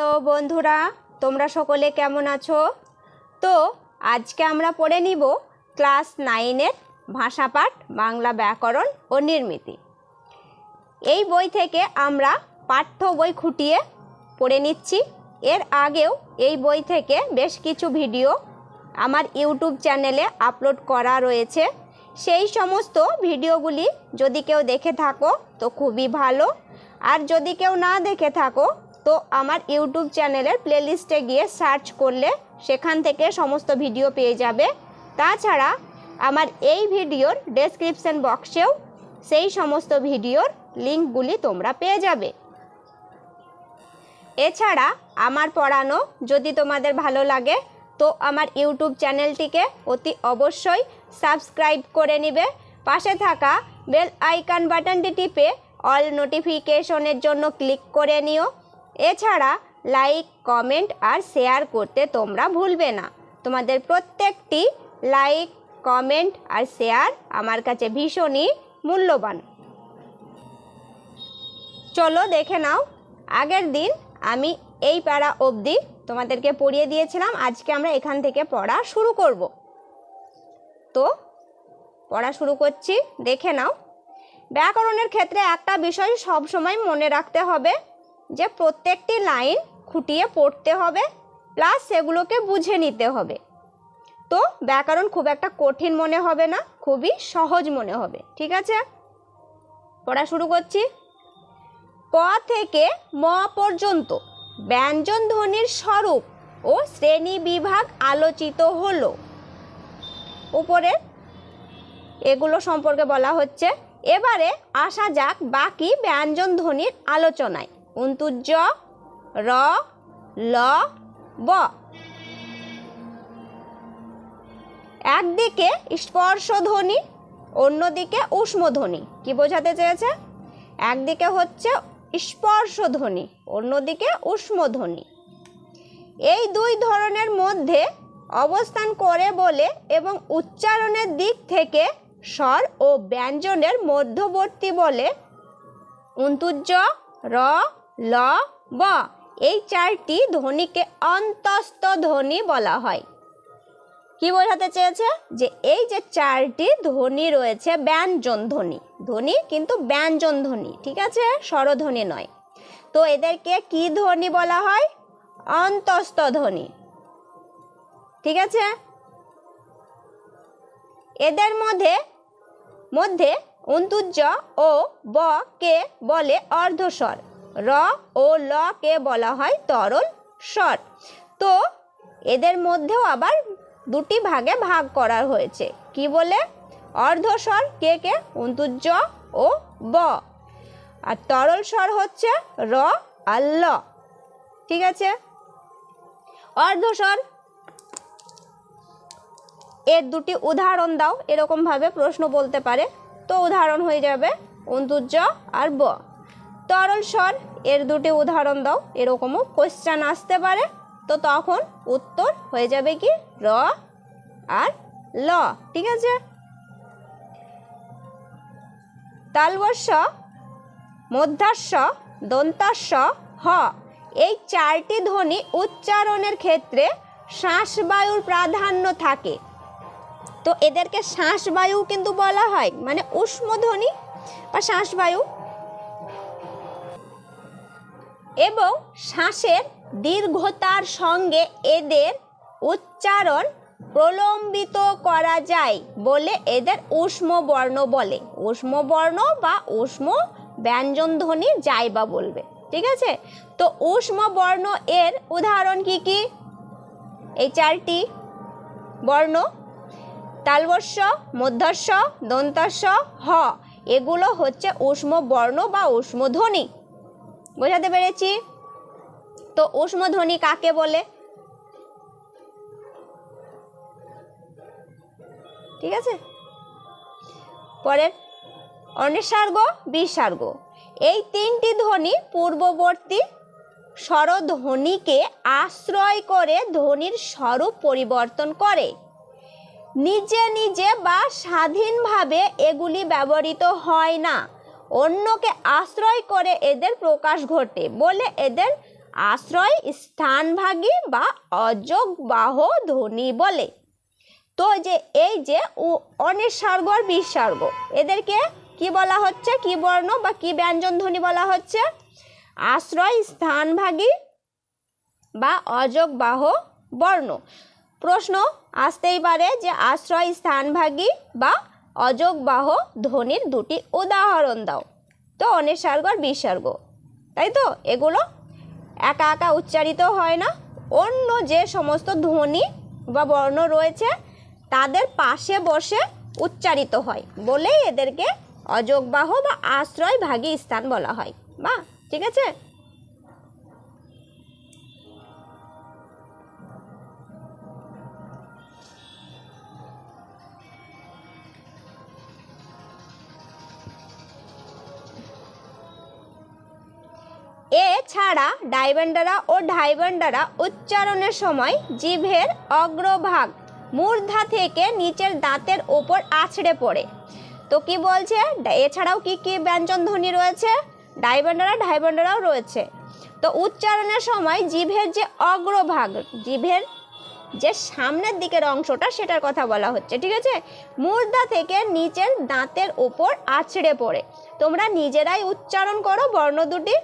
Hello বন্ধুরা, তোমরা সকলে কেমন আছো? তো, আজকে আমরা পড়ে নিব ক্লাস নাইনের ভাষাপাঠ বাংলা ব্যাকরণ ও নির্মিতি। এই বই থেকে আমরা পাঠ্য বই খুঁটিয়ে পড়ে নিচ্ছি। এর আগেও এই বই থেকে বেশ কিছু ভিডিও আমার ইউটিউব চ্যানেলে আপলোড করা রয়েছে। সেই সমস্ত ভিডিওগুলি যদি কেউ দেখে থাকো, তো খুবই ভালো। আর যদি কেউ না দেখে থাকো তো আমার ইউটিউব চ্যানেলের প্লেলিস্টে গিয়ে সার্চ করলে সেখান থেকে সমস্ত ভিডিও পেয়ে যাবে। তাছাড়া আমার এই ভিডিওর ডেসক্রিপশন বক্সেও সেই সমস্ত ভিডিওর লিঙ্কগুলি তোমরা পেয়ে যাবে। এছাড়া আমার পড়ানো যদি তোমাদের ভালো লাগে, তো আমার ইউটিউব চ্যানেলটিকে অতি অবশ্যই সাবস্ক্রাইব করে নেবে। পাশে থাকা বেল আইকন বাটনটি টিপে অল নোটিফিকেশনের জন্য ক্লিক করে নিও। এছাড়া লাইক, কমেন্ট আর শেয়ার করতে তোমরা ভুলবে না। তোমাদের প্রত্যেকটি লাইক, কমেন্ট আর শেয়ার আমার কাছে ভীষণই মূল্যবান। চলো দেখে নাও, আগের দিন আমি এই প্যারা অবধি তোমাদেরকে পড়িয়ে দিয়েছিলাম। আজকে আমরা এখান থেকে পড়া শুরু করব। তো, পড়া শুরু করছি, দেখে নাও। ব্যাকরণের ক্ষেত্রে একটা বিষয় সব সময় মনে রাখতে হবে। যে প্রত্যেকটি লাইন খুঁটিয়ে পড়তে হবে প্লাস সেগুলোকে বুঝে নিতে হবে। তো ব্যাকরণ খুব একটা কঠিন মনে হবে না, খুবই সহজ মনে হবে, ঠিক আছে? পড়া শুরু করছি। প থেকে ম পর্যন্ত ব্যঞ্জন ধ্বনির স্বরূপ ও শ্রেণি বিভাগ আলোচিত হলো। উপরে এগুলো সম্পর্কে বলা হচ্ছে। এবারে আসা যাক বাকি ব্যঞ্জন ধ্বনির আলোচনায়। উন্তুজ র ল ব। একদিকে স্পর্শধ্বনি, অন্যদিকে উষ্মধ্বনি। কি বোঝাতে চেয়েছে? একদিকে হচ্ছে স্পর্শধ্বনি, অন্যদিকে উষ্মধ্বনি। এই দুই ধরনের মধ্যে অবস্থান করে বলে এবং উচ্চারণের দিক থেকে স্বর ও ব্যঞ্জনের মধ্যবর্তী বলে উন্তুজ র ল, ব এই চারটি ধ্বনিকে অন্তস্থ ধ্বনি বলা হয়। কি বোঝাতে চেয়েছে? যে এই যে চারটি ধ্বনি রয়েছে, ব্যঞ্জন ধ্বনি। ধ্বনি কিন্তু ব্যঞ্জন ধ্বনি, ঠিক আছে? স্বরধ্বনি নয়। তো এদেরকে কি ধ্বনি বলা হয়? অন্তস্থ ধ্বনি। ঠিক আছে? এদের মধ্যে মধ্যে অন্তুজ ও ব কে বলে অর্ধস্বর। র ও ল কে বলা হয় তরল স্বর। তো এদের মধ্যেও আবার দুটি ভাগে ভাগ করা হয়েছে। কি বলে? অর্ধস্বর কে কে? অন্তুজ ও ব। আর তরল স্বর হচ্ছে র আর ল। ঠিক আছে? অর্ধস্বর এর দুটি উদাহরণ দাও, এরকমভাবে প্রশ্ন বলতে পারে। তো উদাহরণ হয়ে যাবে অন্তুজ আর ব। তরল স্বর এর দুটি উদাহরণ দাও, এরকমও কোশ্চান আসতে পারে। তো তখন উত্তর হয়ে যাবে কি? র আর ল, ঠিক আছে? তালবস্য মধ্যাস্য দন্তাস্য হ। এই চারটি ধ্বনি উচ্চারণের ক্ষেত্রে শ্বাসবায়ুর প্রাধান্য থাকে। তো এদেরকে শ্বাসবায়ু কিন্তু বলা হয় মানে উষ্মধ্বনি বা শ্বাসবায়ু। এবং শ্বাসের দীর্ঘতার সঙ্গে এদের উচ্চারণ প্রলম্বিত করা যায় বলে এদের উষ্ম বর্ণ বলে। উষ্ম বর্ণ বা উষ্ম ব্যঞ্জন ধ্বনি যাই বা বলবে। ঠিক আছে? তো উষ্ম বর্ণ এর উদাহরণ কি কি? এই চারটি বর্ণ তালবস্য মধ্যস্য দন্তস্য হ। এগুলো হচ্ছে উষ্ম বর্ণ বা উষ্ম ধ্বনি বোঝাতে পেরেছি? তো উষ্ম ধ্বনি কাকে বলে? ঠিক আছে? পরের, অনিসার্গ, বিসর্গ। এই তিনটি ধ্বনি পূর্ববর্তী স্বরধ্বনিকে আশ্রয় করে ধ্বনির স্বরূপ পরিবর্তন করে। নিজে নিজে বা স্বাধীনভাবে এগুলি ব্যবহৃত হয় না। অন্যকে আশ্রয় করে এদের প্রকাশ ঘটে বলে এদের আশ্রয় স্থানভাগী বা অযোগবাহ ধ্বনি বলে। তো যে, এই যে অনিঃসর্গ আর বিসর্গ এদেরকে কি বলা হচ্ছে? কি বর্ণ বা কি ব্যঞ্জন ধ্বনি বলা হচ্ছে? আশ্রয় স্থানভাগী বা অযোগবাহ বর্ণ। প্রশ্ন আসতেই পারে যে আশ্রয় স্থানভাগী বা অযোগবাহ ধ্বনির দুটি উদাহরণ দাও। তো অনিঃসর্গ আর বিসর্গ তাই তো? এগুলো একা একা উচ্চারিত হয় না। অন্য যে সমস্ত ধ্বনি বা বর্ণ রয়েছে, তাদের পাশে বসে উচ্চারিত হয় বলেই এদেরকে অযোগবাহ বা আশ্রয়ভাগী স্থান বলা হয়। বা ঠিক আছে? এছাড়া ডাইবেন্ডারা ও ঢাইবেন্ডারা উচ্চারণের সময় জিভের অগ্রভাগ মূর্ধা থেকে নিচের দাঁতের ওপর আছড়ে পড়ে। তো কি বলছে? এছাড়াও কি কি ব্যঞ্জন ধ্বনি রয়েছে? ডাইবেন্ডারা ঢাইবেন্ডারাও রয়েছে। তো উচ্চারণের সময় জিভের যে অগ্রভাগ, জিভের যে সামনের দিকের অংশটা সেটার কথা বলা হচ্ছে, ঠিক আছে? মূর্ধা থেকে নিচের দাঁতের ওপর আছড়ে পড়ে। তোমরা নিজেরাই উচ্চারণ করো বর্ণ দুটি।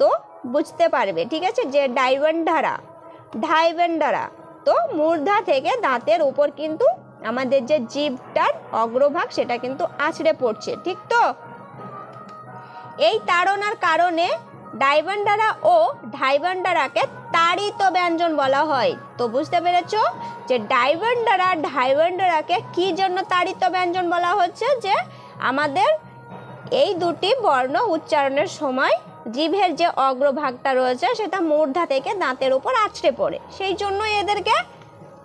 তো বুঝতে পারবে, ঠিক আছে? যে ডাইভেন্ডারা ঢাইভেন্ডারা তো মূর্ধা থেকে দাঁতের উপর কিন্তু আমাদের যে জীবটার অগ্রভাগ সেটা কিন্তু আছড়ে পড়ছে, ঠিক তো? এই তাড়নার কারণে ডাইভান্ডারা ও ঢাইভান্ডারাকে তাড়িত ব্যঞ্জন বলা হয়। তো বুঝতে পেরেছ যে ডাইভান্ডারা ঢাইভান্ডারাকে কি জন্য তাড়িত ব্যঞ্জন বলা হচ্ছে? যে আমাদের এই দুটি বর্ণ উচ্চারণের সময় জিভের যে অগ্রভাগটা রয়েছে, সেটা মূর্ধা থেকে দাঁতের উপর আছড়ে পড়ে। সেই জন্য এদেরকে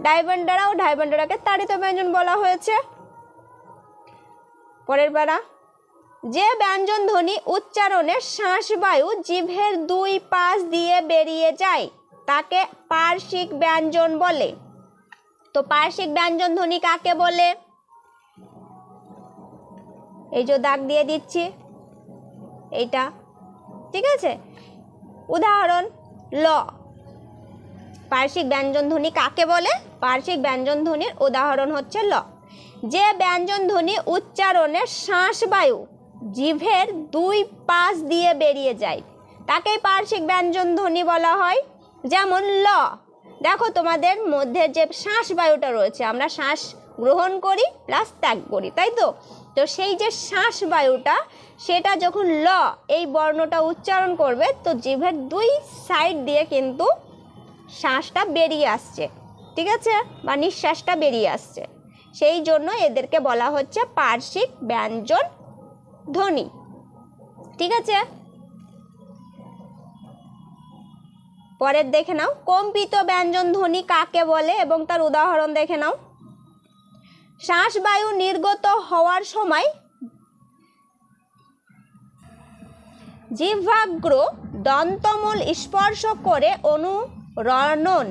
ডাইভান্ডারা ও ডাইভান্ডারাকে তাড়িত ব্যঞ্জন বলা হয়েছে। পরের পারা যে ব্যঞ্জন ধ্বনি উচ্চারণে শ্বাসবায়ু জিভের দুই পাশ দিয়ে বেরিয়ে যায়, তাকে পার্শ্বিক ব্যঞ্জন বলে। তো পার্শ্বিক ব্যঞ্জন ধ্বনি কাকে বলে? এই যে দাগ দিয়ে দিচ্ছি। এইটা ঠিক আছে? উদাহরণ, ল। পার্শ্বিক ব্যঞ্জন ধ্বনি কাকে বলে? পার্শ্বিক ব্যঞ্জন ধ্বনির উদাহরণ হচ্ছে ল। যে ব্যঞ্জন ধ্বনি উচ্চারণে শ্বাসবায়ু, জিভের দুই পাশ দিয়ে বেরিয়ে যায়, তাকেই পার্শ্বিক ব্যঞ্জন ধ্বনি বলা হয়। যেমন, ল। দেখো, তোমাদের মধ্যে যে শ্বাস বায়ুটা রয়েছে, আমরা শ্বাস গ্রহণ করি প্লাস ত্যাগ করি, তাই তো? তো সেই যে শ্বাস বায়ুটা সেটা যখন ল, এই বর্ণটা উচ্চারণ করবে, তো জিভের দুই সাইড দিয়ে কিন্তু শ্বাসটা বেরিয়ে আসছে, ঠিক আছে? বা নিঃশ্বাসটা বেরিয়ে আসছে। সেই জন্য এদেরকে বলা হচ্ছে পার্শ্বিক ব্যঞ্জন ধ্বনি, ঠিক আছে? পরের দেখে নাও। কম্পিত ব্যঞ্জন ধ্বনি কাকে বলে এবং তার উদাহরণ দেখে নাও। শ্বাসবায়ু নির্গত হওয়ার সময় জিহ্বাগ্র দন্তমূল স্পর্শ করে অনুরণন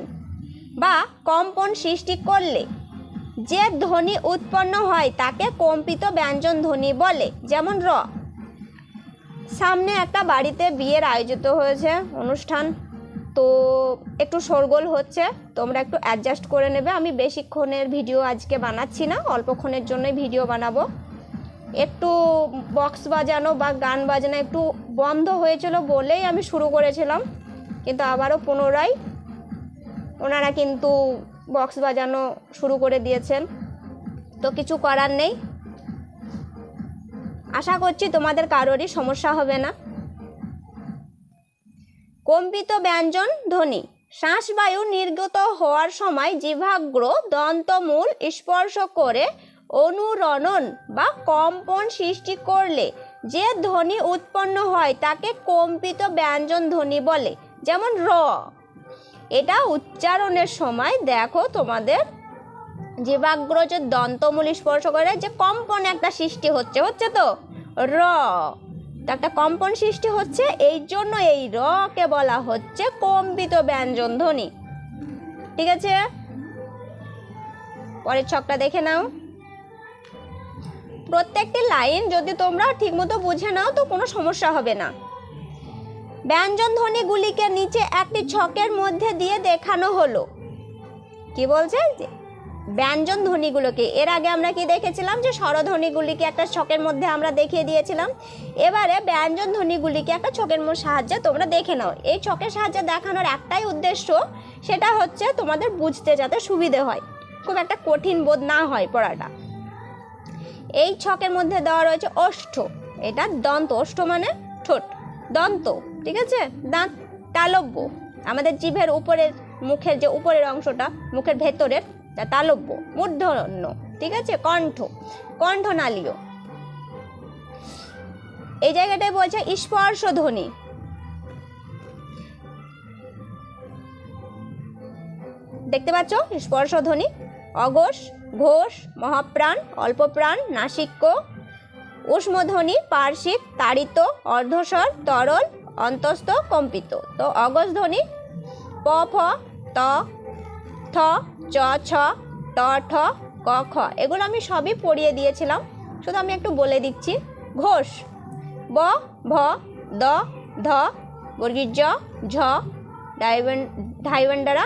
বা কম্পন সৃষ্টি করলে যে ধ্বনি উৎপন্ন হয় তাকে কম্পিত ব্যঞ্জন ধ্বনি বলে। যেমন র। সামনে একটা বাড়িতে বিয়ের আয়োজিত হয়েছে অনুষ্ঠান। তো একটু শোরগোল হচ্ছে, তোমরা একটু অ্যাডজাস্ট করে নেবে। আমি বেশিক্ষণের ভিডিও আজকে বানাচ্ছি না, অল্পক্ষণের জন্যই ভিডিও বানাবো। একটু বক্স বাজানো বা গান বাজানো একটু বন্ধ হয়েছিল বলেই আমি শুরু করেছিলাম, কিন্তু আবারও পুনরায় ওনারা কিন্তু বক্স বাজানো শুরু করে দিয়েছেন। তো কিছু করার নেই। আশা করছি তোমাদের কারোরই সমস্যা হবে না। কম্পিত ব্যঞ্জন ধ্বনি। শ্বাসবায়ু নির্গত হওয়ার সময় জিভাগ্র দন্তমূল স্পর্শ করে অনুরণন বা কম্পন সৃষ্টি করলে যে ধ্বনি উৎপন্ন হয় তাকে কম্পিত ব্যঞ্জন ধ্বনি বলে, যেমন র। এটা উচ্চারণের সময় দেখো তোমাদের জীবাগ্র যে দন্তমূল স্পর্শ করে যে কম্পন একটা সৃষ্টি হচ্ছে হচ্ছে তো? র। একটা কম্পন সৃষ্টি হচ্ছে এই জন্য এই রকে বলা হচ্ছে কম্পিত ব্যঞ্জন ধ্বনি। ঠিক আছে? পরের ছকটা দেখে নাও। প্রত্যেকটি লাইন যদি তোমরা ঠিকমতো বুঝে নাও তো কোনো সমস্যা হবে না। ব্যঞ্জন ধ্বনিগুলিকে নিচে একটি ছকের মধ্যে দিয়ে দেখানো হলো। কি বলছে? ব্যঞ্জন ধ্বনিগুলোকে। এর আগে আমরা কি দেখেছিলাম যে স্বরধ্বনিগুলিকে একটা ছকের মধ্যে আমরা দেখিয়ে দিয়েছিলাম? এবারে ব্যঞ্জন ধ্বনিগুলিকে একটা ছকের সাহায্যে তোমরা দেখে নাও। এই ছকের সাহায্যে দেখানোর একটাই উদ্দেশ্য, সেটা হচ্ছে তোমাদের বুঝতে যাতে সুবিধে হয়। খুব একটা কঠিন বোধ না হয় পড়াটা। এই ছকের মধ্যে দেওয়া রয়েছে অষ্ট এটা দন্ত। অষ্ট মানে ঠোঁট। দন্ত, ঠিক আছে? দাঁত, তালব্য। আমাদের জিভের উপরের, মুখের যে উপরের অংশটা, মুখের ভেতরের তা তালব্য, মূর্ধন্য, ঠিক আছে? কণ্ঠ, কণ্ঠনালীয়। এই জায়গাটায় বলছে স্পর্শ ধ্বনি দেখতে পাচ্ছ? স্পর্শ ধ্বনি অঘোষ, ঘোষ, মহাপ্রাণ, অল্পপ্রাণ, নাসিক্য। উষ্মধ্বনি, পার্শ্বিক, তাড়িত, অর্ধস্বর, তরল, অন্তস্থ, কম্পিত। তো অগস ধ্বনি প, ফ, ত থ চ, ছ, ট, ঠ, ক, খ, এগুলো আমি সবই পড়িয়ে দিয়েছিলাম। শুধু আমি একটু বলে দিচ্ছি। ঘোষ, ব, ভ, দ, ধ বর্গীর জ ঝ ডাইভেন ধাইভেন্ডারা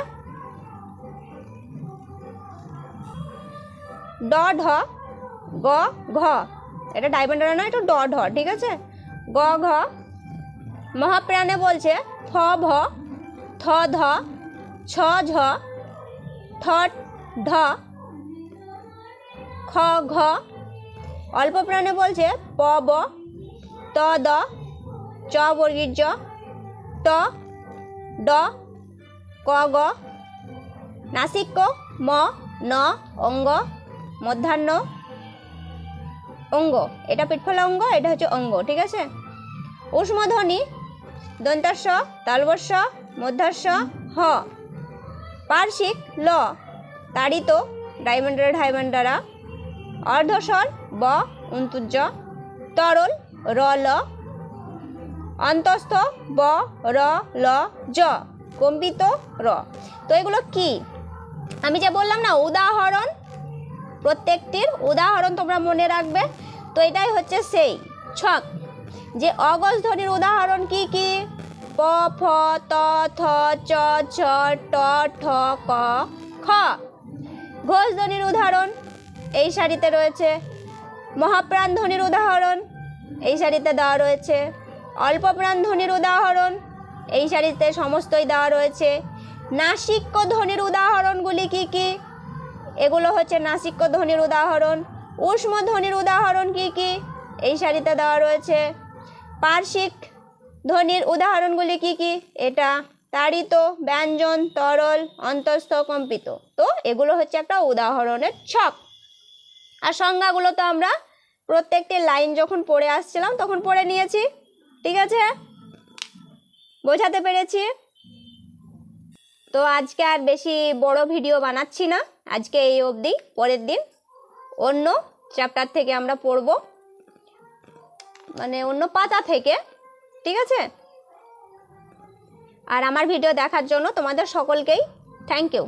ড, ঢ, গ, ঘ। এটা ডাইভেন্ডারা নয়, এটা ড, ঢ, ঠিক আছে? গ, ঘ। মহাপ্রাণে বলছে ফ ভ, থ, ধ, ছ, ঝ। ঠ ঢ খ, ঘ। অল্প প্রাণে বলছে প, ব, ত, দ, চ বর্গীর জ ট ড, ক, গ। নাসিক্য, ম, ন, অঙ্গ, মধ্যাহ্ন, অঙ্গ। এটা পিঠফলা অঙ্গ, এটা হচ্ছে অঙ্গ, ঠিক আছে? উষ্মধ্বনি দন্তাস্ব তালবস্য মধ্যাস্য হ। পার্শ্বিক ল, তাড়িত, ডাইমন্ডারা ডাইমন্ডারা অর্ধস্বর ব উন্তুজ তরল, র, ল, অন্তস্থ, ব, র, ল, জ, কম্পিত, র। তো এগুলো কি? আমি যে বললাম না, উদাহরণ, প্রত্যেকটির উদাহরণ তোমরা মনে রাখবে। তো এটাই হচ্ছে সেই, ছক। যে অগজ ধ্বনির উদাহরণ কি কি? প ফ, ত, থ, চ, ছ, ট, ঠ, ক। খ ঘোষ ধ্বনির উদাহরণ, এই শাড়িতে রয়েছে। মহাপ্রাণ ধ্বনির উদাহরণ, এই শাড়িতে দেওয়া রয়েছে। অল্প প্রাণ ধ্বনির উদাহরণ, এই সারিতে সমস্তই দেওয়া রয়েছে। নাসিক্য ধ্বনির উদাহরণগুলি কি কি? এগুলো হচ্ছে নাসিক্য ধ্বনির উদাহরণ। উষ্ম ধ্বনির উদাহরণ কি কি? এই শাড়িতে দেওয়া রয়েছে। পার্শ্বিক ধ্বনির উদাহরণগুলি কি কি? এটা তাড়িত, ব্যঞ্জন, তরল, অন্তস্থ, কম্পিত। তো এগুলো হচ্ছে একটা উদাহরণের ছক। আর সংজ্ঞাগুলো তো আমরা প্রত্যেকটি লাইন যখন পড়ে আসছিলাম, তখন পড়ে নিয়েছি। ঠিক আছে? বোঝাতে পেরেছি? তো আজকে আর বেশি বড় ভিডিও বানাচ্ছি না। আজকে এই অবধি। পরের দিন অন্য চ্যাপ্টার থেকে আমরা পড়ব। মানে অন্য পাতা থেকে। ঠিক আছে? আর আমার ভিডিও দেখার জন্য তোমাদের সকলকেই থ্যাংক ইউ